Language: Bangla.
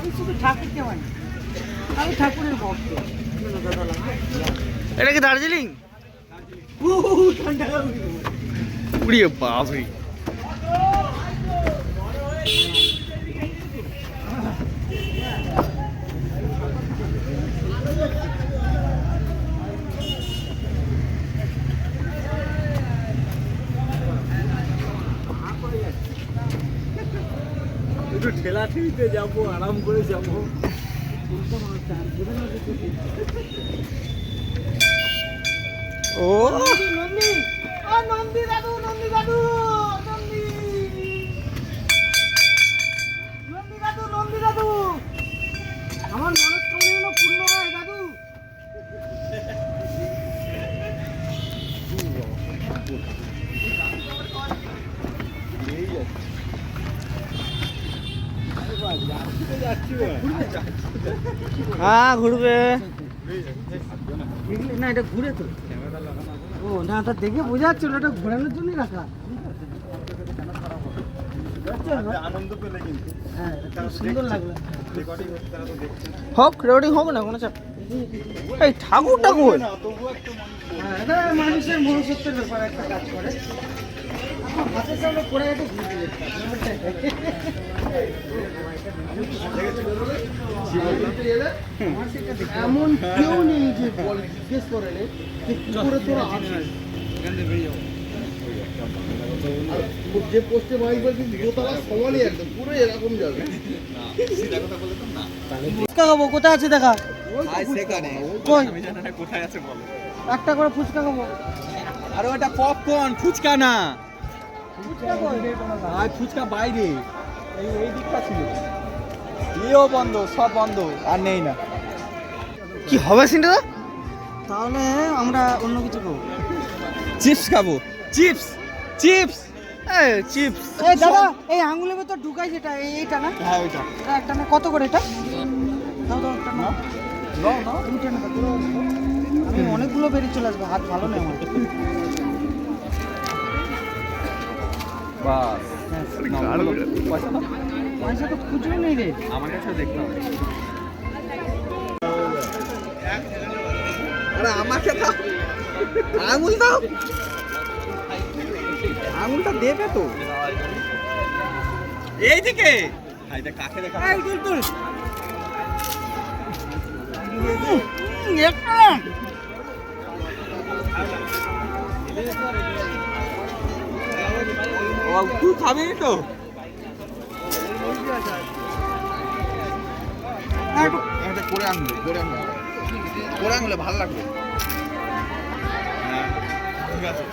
আমি শুধু ঠাকুরকে মানি। আমি ঠাকুরের ভক্ত। এটা কি দার্জিলিং? ঠান্ডা। উড়িয়ে বাবরে একটু ঠেলা ঠেলিতে যাব আরাম করে যাব। ও নন্দী দাদু। হ্যাঁ ঘুরবে। না এটা ঘুরে তো। ও না তা দেখে বোঝা যাচ্ছে এটা ঘোরানোর জন্যই রাখা। হ্যাঁ হোক রেকর্ডিং হোক না কোনো চাপ এই ঠাকুর ঠাকুর হ্যাঁ, মানুষের মনুষ্যত্বের ব্যাপারে একটা কাজ করে। এমন কেউ নেই যে বল জিজ্ঞেস করে নে যে কি করে তোরা আছিস। যে পোস্টে মাইক বলছি দোতলা সমানই একদম পুরো এরকম যাবে। ফুচকা খাব কোথায় আছে দেখা? কোথায় আছে বলো। একটা করে ফুচকা খাব। আরে ওটা পপকর্ন ফুচকা না। ফুচকা কই? আর ফুচকা বাইরে। এই দিকটা ছিল। ইও বন্ধ সব বন্ধ আর নেই না। কি হবে সিনটা তাহলে আমরা অন্য কিছু খাব। চিপস খাব। Chips chips. এই চিপস। এই দাদা এই আঙুলের ভেতর ঢুকাই যেটা এই- এইটা না? হ্যাঁ ওইটা। এটা একটা না কত করে এটা? দাও দাও একটা নাও। নাও নাও। তিনটে না কত? আমি অনেকগুলো বেরিয়ে চলে আসব হাত ভালো নেই আমার। বাস। পয়সা তো খুচরো নেই রে। আমার কাছে দেখতে হবে। আরে আমাকে দাও। আঙুল দাও। আঙুলটা দেবে তো। এইদিকে কাকে দেখা একটা। তুই খাবি তো? এটা করে আনবে করে আনবে। করে আনলে ভালো লাগবে। হ্যাঁ ঠিক আছে।